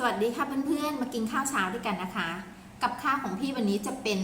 สวัสดีค่ะเพื่อนๆ มากินข้าวเช้าด้วยกันนะคะ กับข้าวของพี่วันนี้จะเป็น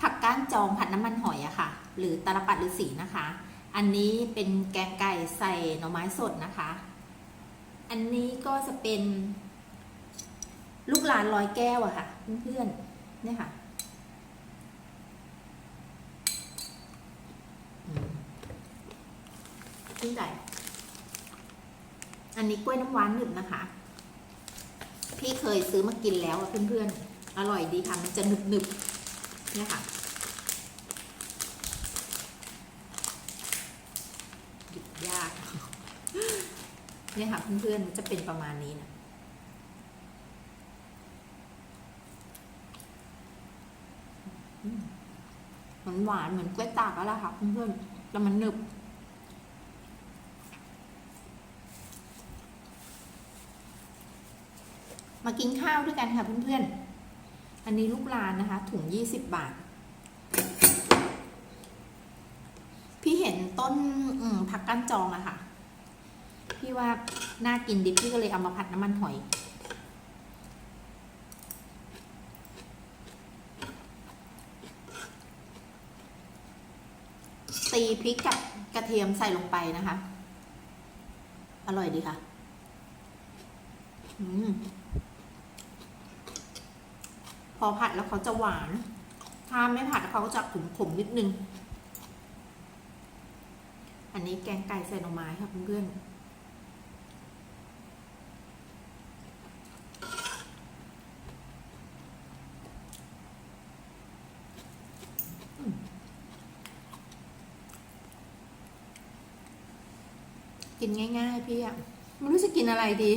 ผักก้านจองผัดน้ำมันหอยอะค่ะ หรือตาลปัดฤาษีนะคะ อันนี้เป็นแกงไก่ใส่หน่อไม้สดนะคะ อันนี้ก็จะเป็น ลูกหลานร้อยแก้วอะค่ะ เพื่อนๆเนี่ยค่ะอืมขึ้นใจอันนี้กล้วยน้ำว้าหนึบนะคะ พี่เคยซื้อมากินแล้วอะเพื่อนๆ อร่อยดีค่ะ มันจะหนึบหนึบๆเนี่ยค่ะหยิบยาก เนี่ยค่ะเพื่อนๆ มันจะเป็นประมาณนี้นะมหวานหวานเหมือนกล้วยตากแล้วล่ะค่ะเพื่อนๆแต่มันหนึบ มากินข้าวด้วยกันค่ะเพื่อนๆ อันนี้ลูกลานนะคะ ถุงยี่สิบบาท พี่เห็นต้นผักก้านจองอะค่ะ พี่ว่าน่ากินดิพี่ก็เลยเอามาผัดน้ำมันหอย ตีพริกกับกระเทียมใส่ลงไปนะคะ อร่อยดีค่ะ อืม พอผัดแล้วเขาจะหวาน ถ้าไม่ผัดเขาก็จะขมๆนิดนึง อันนี้แกงไก่ใส่หน่อไม้ค่ะเพื่อนกินง่าย ๆ พี่อะไม่รู้จะกินอะไรดี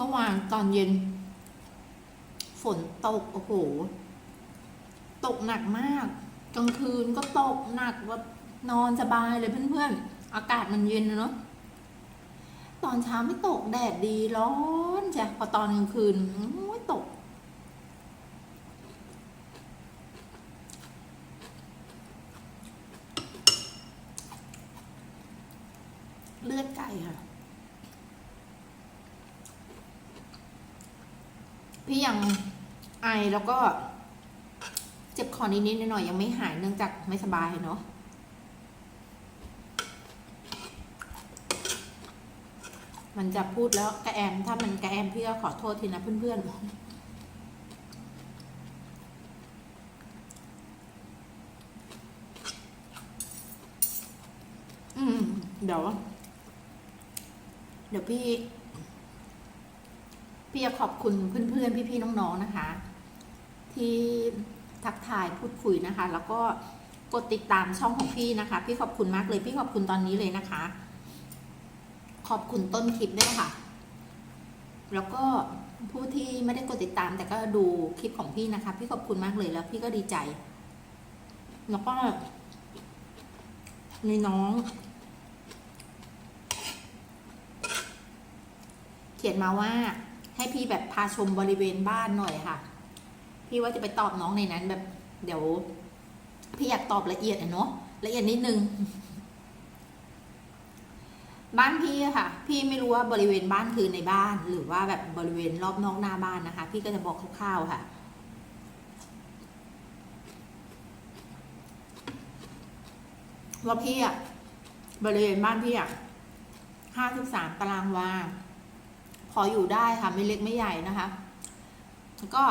เมื่อวานตอนเย็น ฝนตก โอ้โห ตกหนักมาก กลางคืนก็ตกหนักว่านอนสบายเลยเพื่อนๆ อากาศมันเย็นเนาะตอนเช้าไม่ตกแดดดีร้อนจ้ะพอตอนกลางคืนโอ้ยตก เลือดไก่ค่ะ พี่ยังไอ แล้วก็ เจ็บคอนิดๆหน่อยๆยังไม่หายเนื่องจากไม่สบายเนาะมันจะพูดแล้วกระแอม ถ้ามันกระแอมพี่ก็ขอโทษทีนะเพื่อนๆอืมเดี๋ยว เดี๋ยวพี่ พี่จะขอบคุณเพื่อนๆ พี่ๆ น้องๆนะคะ ที่ทักทายพูดคุยนะคะ แล้วก็กดติดตามช่องของพี่นะคะ พี่ขอบคุณมากเลยพี่ขอบคุณตอนนี้เลยนะคะ ขอบคุณต้นคลิปด้วยค่ะ แล้วก็ผู้ที่ไม่ได้กดติดตาม แต่ก็ดูคลิปของพี่นะคะ พี่ขอบคุณมากเลยแล้ว พี่ก็ดีใจ แล้วก็มีน้อง เขียนมาว่าให้พี่แบบพาชมบริเวณบ้านหน่อยค่ะ พี่ว่าจะไปตอบน้องในนั้นแบบ เดี๋ยว พี่อยากตอบละเอียดอะเนาะละเอียดนิดนึง บ้านพี่ค่ะ พี่ไม่รู้ว่าบริเวณบ้านคือในบ้าน หรือว่าแบบบริเวณรอบนอกหน้าบ้านนะคะ พี่ก็จะบอกคร่าวๆค่ะว่าพี่อะบริเวณบ้านพี่อะห้าสิบสามตารางวาพออยู่ได้ค่ะ ไม่เล็กไม่ใหญ่นะคะ แล้วก็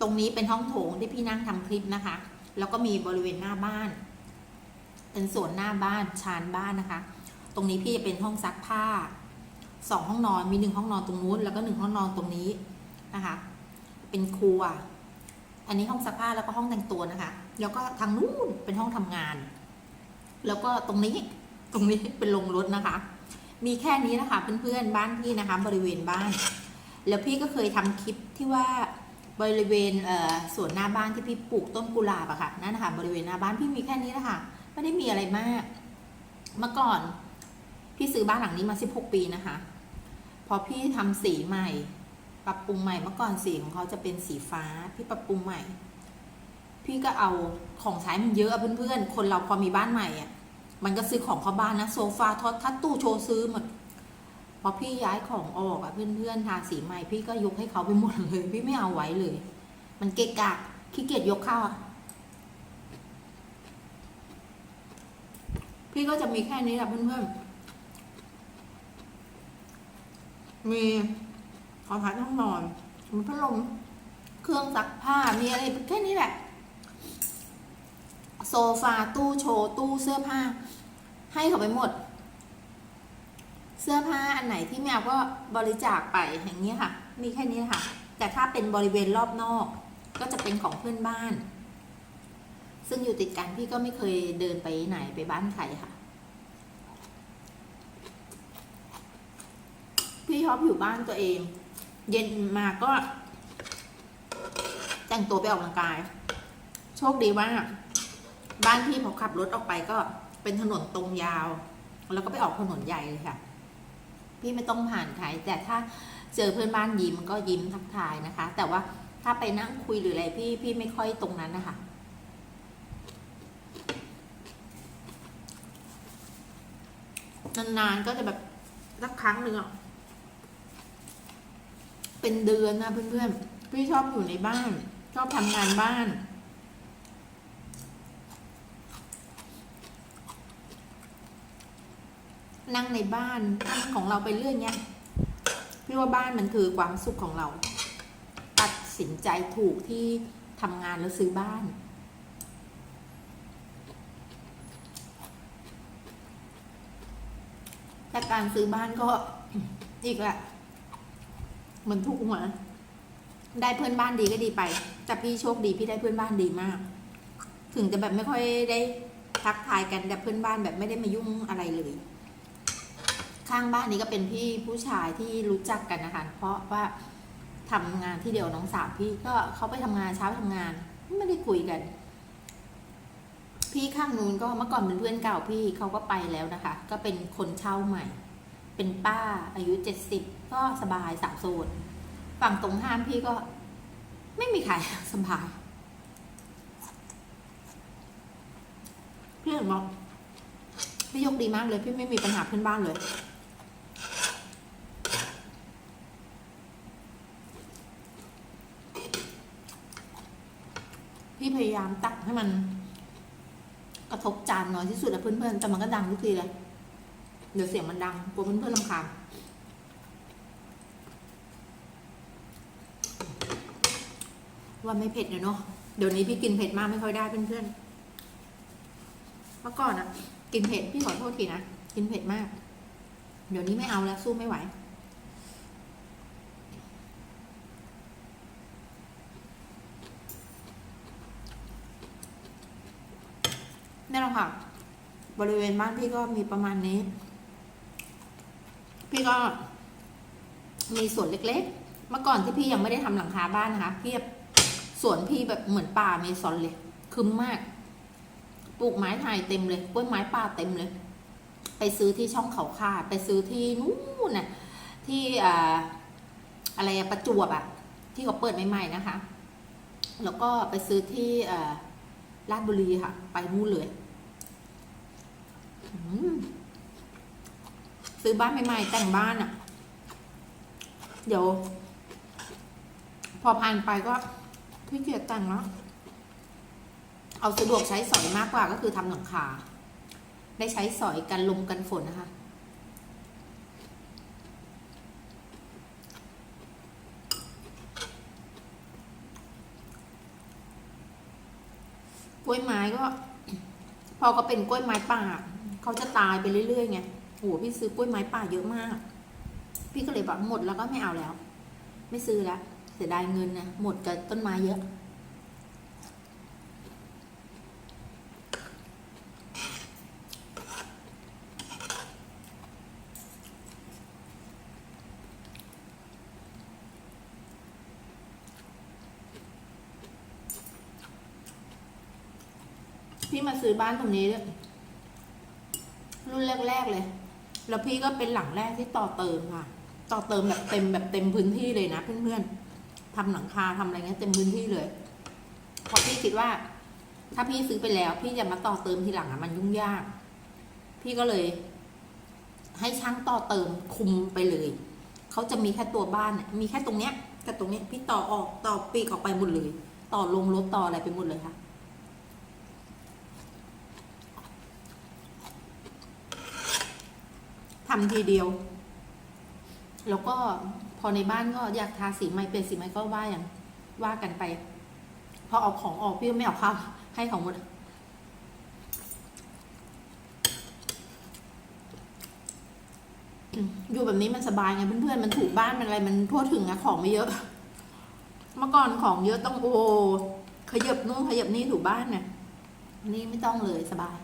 ตรงนี้เป็นห้องโถงที่พี่นั่งทำคลิปนะคะ แล้วก็มีบริเวณหน้าบ้าน เป็นส่วนหน้าบ้านชานบ้านนะคะ ตรงนี้พี่จะเป็นห้องซักผ้าสองห้องนอนมีหนึ่งห้องนอนตรงนู้นแล้วก็หนึ่งห้องนอนตรงนี้นะคะ เป็นครัว อันนี้ห้องซักผ้าแล้วก็ห้องแต่งตัวนะคะ แล้วก็ทางนู้นเป็นห้องทำงาน แล้วก็ตรงนี้ตรงนี้เป็นโรงรถนะคะ มีแค่นี้นะคะเพื่อนๆบ้านพี่นะคะ บริเวณบ้าน แล้วพี่ก็เคยทำคลิปที่ว่า บริเวณเสวนหน้าบ้านที่พี่ปลูกต้นกุหลาบอะค่ะนั่นนะคะบริเวณหน้าบ้านพี่มีแค่นี้นะคะไม่ได้มีอะไรมาก เมื่อก่อน พี่ซื้อบ้านหลังนี้มา 16 ปีนะคะ พอพี่ทำสีใหม่ ปรับปรุงใหม่เมื่อก่อนสีของเขาจะเป็นสีฟ้า พี่ปรับปรุงใหม่ พี่ก็เอาของใช้มันเยอะอะเพื่อนๆคนเราพอมีบ้านใหม่อะมันก็ซื้อของเข้าบ้านนะโซฟาทอดทัดตู้โชว์ซื้อหมด พอพี่ย้ายของออกอะเพื่อนๆทาสีใหม่พี่ก็ยกให้เขาไปหมดเลย พี่ไม่เอาไว้เลย มันเกะกะขี้เกียจยกเข้าอะพี่ก็จะมีแค่นี้แหละเพื่อนๆ มีขอพัดห้องนอนมีพัดลม เครื่องซักผ้า มีอะไรแค่นี้แหละ โซฟาตู้โชว์ ตู้เสื้อผ้า ให้เขาไปหมด เสื้อผ้าอันไหนที่ไม่เอาก็บริจาคไปอย่างนี้ยค่ะ มีแค่นี้ค่ะ แต่ถ้าเป็นบริเวณรอบนอก ก็จะเป็นของเพื่อนบ้าน ซึ่งอยู่ติดกันพี่ก็ไม่เคยเดินไปไหนไปบ้านใครค่ะ พี่ชอบอยู่บ้านตัวเอง เย็นมาก็ แต่งตัวไปออกกำลังกาย โชคดีว่าบ้านพี่พอขับรถออกไปก็เป็นถนนตรงยาว แล้วก็ไปออกถนนใหญ่เลยค่ะ พี่ไม่ต้องผ่านใครแต่ถ้าเจอเพื่อนบ้านยิ้มก็ยิ้มทักทายนะคะ แต่ว่าถ้าไปนั่งคุยหรืออะไรพี่พี่ไม่ค่อยตรงนั้นนะคะนานๆก็จะแบบสักครั้งหนึ่งอะเป็นเดือนนะเพื่อนๆพี่ชอบอยู่ในบ้าน ชอบทำงานบ้าน นั่งในบ้านนั่งของเราไปเรื่อยเนี้ยพี่ว่าบ้านมันคือความสุขของเรา ตัดสินใจถูกที่ทำงานแล้วซื้อบ้าน แต่การซื้อบ้านก็อีกแหละเหมือนทุกหัวได้เพื่อนบ้านดีก็ดีไป แต่พี่โชคดีพี่ได้เพื่อนบ้านดีมาก ถึงจะแบบไม่ค่อยได้ทักทายกันแต่เพื่อนบ้านแบบไม่ได้มายุ่งอะไรเลย ข้างบ้านนี้ก็เป็นพี่ผู้ชายที่รู้จักกันนะคะ เพราะว่าทำงานที่เดียวน้องสาวพี่ก็เขาไปทำงานเช้าทำงาน ไม่ได้คุยกัน พี่ข้างนู้นก็เมื่อก่อนเป็นเพื่อนเก่าพี่เขาก็ไปแล้วนะคะ ก็เป็นคนเช่าใหม่ เป็นป้าอายุเจ็ดสิบก็สบายสาวโสดฝั่งตรงข้ามพี่ก็ ไม่มีใครสบายพี่เห็นบอกพี่ยกดีมากเลย พี่ไม่มีปัญหาเพื่อนบ้านเลย พี่พยายามตักให้มัน กระทบจานน้อยที่สุดอะเพื่อนๆแต่มันก็ดังทุกทีเลยเดี๋ยวเสียงมันดังกลัวเพื่อนๆรำคาญว่าไม่เผ็ดเนาะเดี๋ยวนี้พี่กินเผ็ดมากไม่ค่อยได้เพื่อนๆเมื่อก่อนอะกินเผ็ดพี่ขอโทษทีนะกินเผ็ดมาก เดี๋ยวนี้ไม่เอาแล้วสู้ไม่ไหว นี่แหละ ค่ะ บริเวณบ้านพี่ก็มีประมาณนี้ พี่ก็ มีสวนเล็กๆ เมื่อก่อนที่พี่ยังไม่ได้ทำหลังคาบ้านนะคะเพี่สวนพี่แบบเหมือนป่าเมซอนเลยคึมมาก ปลูกไม้ไทยเต็มเลยกล้วยไม้ป่าเต็มเลย ไปซื้อที่ช่องเขาขาดไปซื้อที่นู่นน่ะ ที่อ่าอะไรประจวบอะที่เขาเปิดใหม่ๆนะคะ แล้วก็ไปซื้อที่ลาดบุรีค่ะ ไปนู่นเลย ซื้อบ้านใหม่ๆแต่งบ้านอะ่ะ เดี๋ยว พอผ่านไปก็พี่เกียจแต่งแล้วเอาสะดวกใช้สอยมากกว่าก็คือทำหลังคา ได้ใช้สอยกันลมกันฝนนะคะกล้วยไม้ก็ พอก็เป็นกล้วยไม้ป่า เขาจะตายไปเรื่อยๆไงโอ้โหพี่ซื้อกล้วยไม้ป่าเยอะมาก พี่ก็เลยบอกหมดแล้วก็ไม่เอาแล้ว ไม่ซื้อแล้วเสียดายเงินนะหมดกับต้นไม้เยอะพี่มาซื้อบ้านตรงนี้ด้วย รุ่นแรก ๆ เลย แล้วพี่ก็เป็นหลังแรกที่ต่อเติมค่ะ ต่อเติมแบบเต็มแบบเต็มพื้นที่เลยนะเพื่อนๆทำหลังคาทำอะไรเงี้ยเต็มพื้นที่เลยเพราะพี่คิดว่า ถ้าพี่ซื้อไปแล้ว พี่จะมาต่อเติมทีหลังอะมันยุ่งยาก พี่ก็เลย ให้ช่างต่อเติมคุมไปเลยเขาจะมีแค่ตัวบ้านเนี่ยมีแค่ตรงเนี้ยกับตรงเนี้ยพี่ต่อออกต่อปีกออกไปหมดเลย ต่อลงรถต่ออะไรไปหมดเลยค่ะ ทำทีเดียว แล้วก็พอในบ้านก็อยากทาสีใหม่เปลี่ยนสีใหม่ก็ว่าอย่างว่ากันไป พอเอาของออกพี่ไม่เอาเข้าให้ของหมดอยู่แบบนี้มันสบายไงเพื่อนๆมันถูกบ้านมันอะไรมันทั่วถึงอะของไม่เยอะ เมื่อก่อนของเยอะต้องโอ้ขยับนู่นขยับนี่ถูบ้านเนี่ยนี่ไม่ต้องเลยสบาย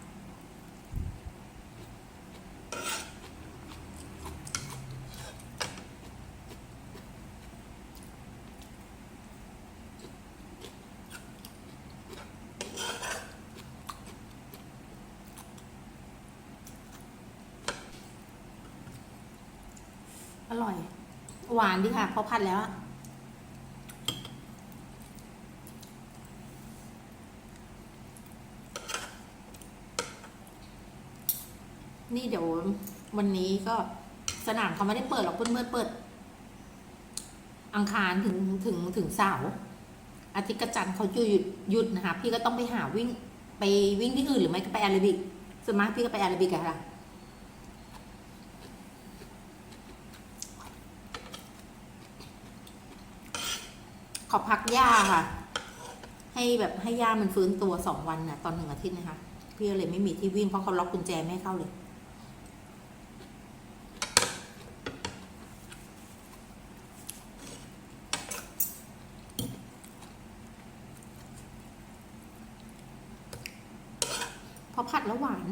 ร่อย หวานดีค่ะ พอผัดแล้วอะนี่เดี๋ยววันนี้ก็สนามเขาไม่ได้เปิดหรอกเพื่อนๆเปิด อังคารถึงถึงถึงเสาร์อาทิตย์กับจันทร์เขาหยุดหยุดนะคะ พี่ก็ต้องไปหาวิ่งไปวิ่งที่อื่นหรือไม่ก็ไปแอโรบิกส่วนมากพี่ก็ไปแอโรบิกอะค่ะ อพักหญ้าค่ะ ให้แบบให้หญ้ามันฟื้นตัวสองวันน่ะ ตอนหนึ่งอาทิตย์นะคะ พี่เลยไม่มีที่วิ่งเพราะเขาล็อกกุญแจไม่เข้าเลย พอผัดแล้วหวาน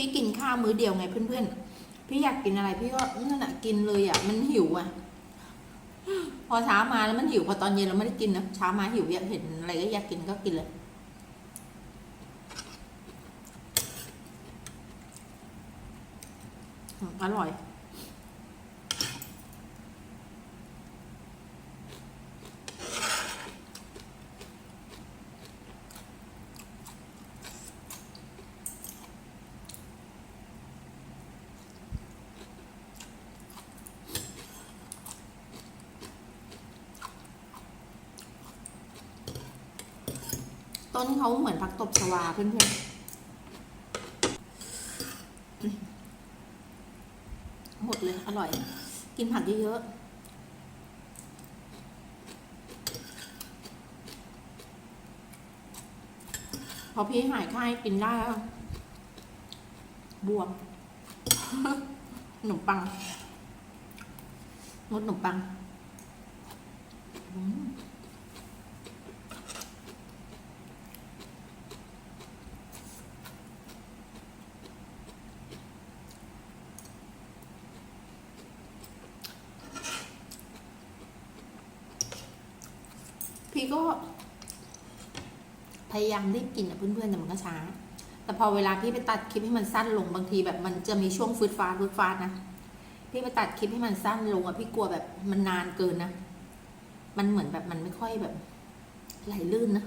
พี่กินข้าวมื้อเดียวไงเพื่อนๆ พี่อยากกินอะไรพี่ก็นั่นแหะกินเลยอะมันหิวอะ พอเช้ามาแล้วมันหิวพอตอนเย็นเราไม่ได้กินนะเช้ามาหิวอยากเห็นอะไรก็อยากกินก็กินเลยอืมอร่อย ต้นเขาเหมือนผักตบชวาเพื่อนๆ หมดเลย อร่อย กินผักเยอะๆพอพี่หายไข้กินได้แล้ว บวมขนมปังงดขนมปังอืม พี่ก็ พยายามรีบกินอะเพื่อนๆแต่มันก็ช้า แต่พอเวลาพี่ไปตัดคลิปให้มันสั้นลงบางทีแบบมันจะมีช่วงฟืดฟาดฟืดฟาดนะพี่ไปตัดคลิปให้มันสั้นลงอะพี่กลัวแบบมันนานเกินนะมันเหมือนแบบมันไม่ค่อยแบบไหลลื่นนะ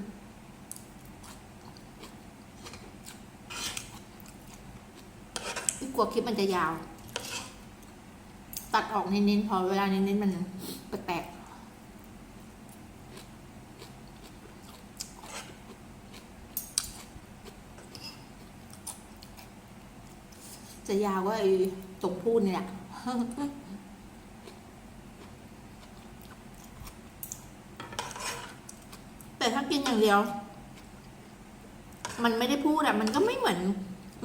พี่กลัวคลิปมันจะยาว ตัดออกเน้นๆพอเวลาเน้นๆมันแปลกๆ จะยาวก็ไอ้ตรงพูดเนี่ยแต่ถ้ากินอย่างเดียว มันไม่ได้พูดอะมันก็ไม่เหมือน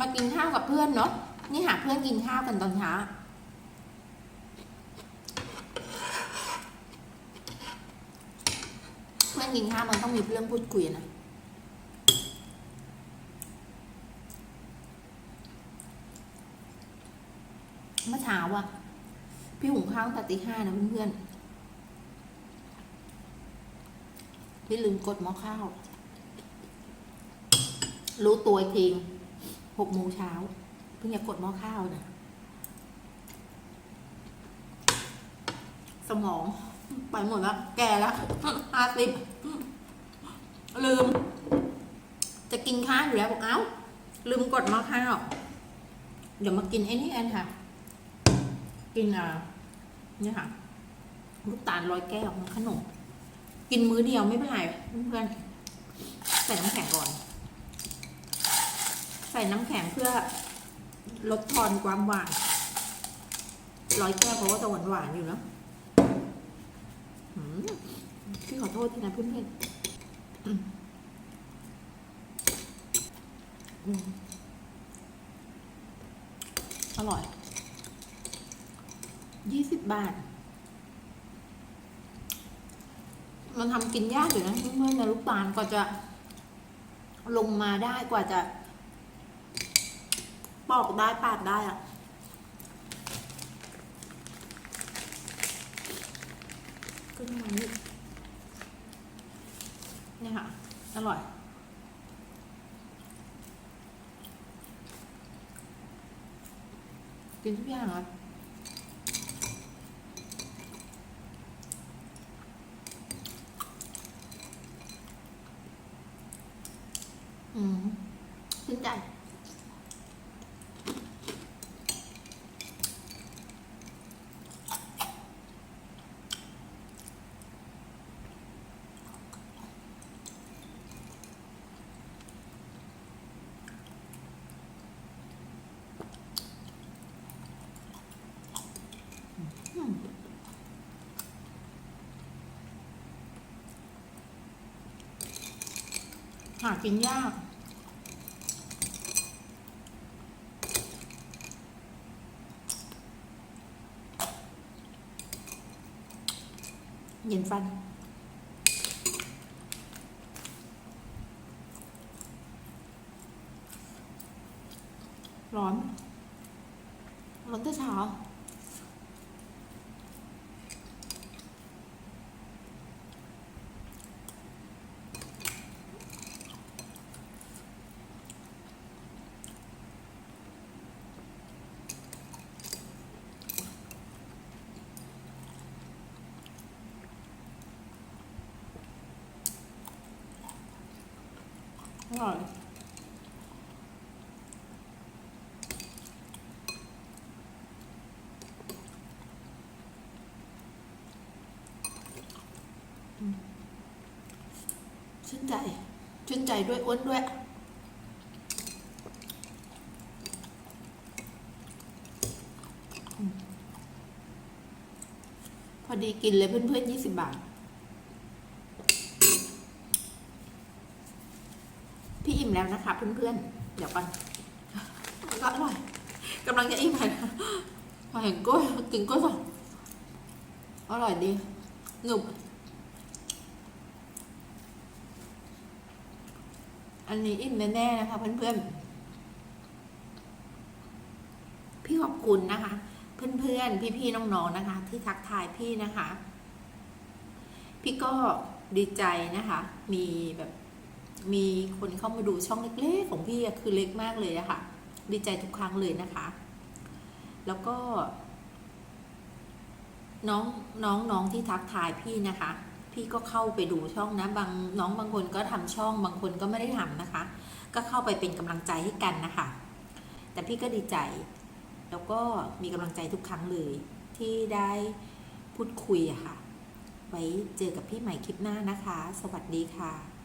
มากินข้าวกับเพื่อนเนาะนี่หาเพื่อนกินข้าวกันตอนเช้าเพื่อนกินข้าวมันต้องมีเรื่องพูดคุยนะ เมื่อเช้าอะพี่หุงข้าวตั้งแต่ตีห้านะเพื่อนๆพี่ลืมกดหม้อข้าว รู้ตัวอีกทีหกโมงเช้าเพิ่งจะกดหม้อข้าวนะสมอง ไปหมดแล้วแก่แล้วห้าสิบลืม จะกินข้าวอยู่แล้วบอกเอ้า ลืมกดหม้อข้าวเดี๋ยวมากินไอ้นี่กันค่ะ กินอ่าเนี่ยค่ะลูกตาลร้อยแก้วขนม กินมื้อเดียวไม่เป็นไรเพื่อนใส่น้ำแข็งก่อน ใส่น้ำแข็งเพื่อลดทอนความหวานร้อยแก้วเพราะว่าจะหวานหวานอยู่เนะพี่ขอโทษทีนะเพื่อนๆอืมอืมอร่อย ยี่สิบบาท มันทำกินยากอยู่นะเพื่อนๆนะลูกตาลกว่าจะลงมาได้กว่าจะ ปอกได้ปาดได้อะขึ้นมานิดนี่ค่ะ อร่อย กินทุกอย่างอะ อืมชื่นใจหากินยาก เย็นฟัน ร้อน ร้อนแต่เช้า อ ร่อยชื่นใจ ชื่นใจด้วยอ้วนด้วยพอดีกินเลยเพื่อนๆยี่สิบบาท พี่ อิ่มแล้วนะคะเพื่อนๆ เดี๋ยวก่อนก็อร่อยกำลังจะอิ่มเลยนะพอเห็นกล้วยกินกล้วยก่อนอร่อยดีหนุบอันนี้อิ่มแน่ๆนะคะเพื่อนๆ พี่ขอบคุณนะคะ เพื่อนๆ พี่ๆ น้องๆ นะคะ ที่ทักทายพี่นะคะ พี่ก็ดีใจนะคะ มีแบบ มีคนเข้ามาดูช่องเล็กๆของพี่คือเล็กมากเลยอะค่ะ ดีใจทุกครั้งเลยนะคะ แล้วก็ น้องน้องน้องที่ทักทายพี่นะคะ พี่ก็เข้าไปดูช่องนะบางน้องบางคนก็ทำช่อง บางคนก็ไม่ได้ทำนะคะ ก็เข้าไปเป็นกำลังใจให้กันนะคะ แต่พี่ก็ดีใจ แล้วก็มีกำลังใจทุกครั้งเลย ที่ได้พูดคุยอะค่ะ ไว้เจอกับพี่ใหม่คลิปหน้านะคะ สวัสดีค่ะ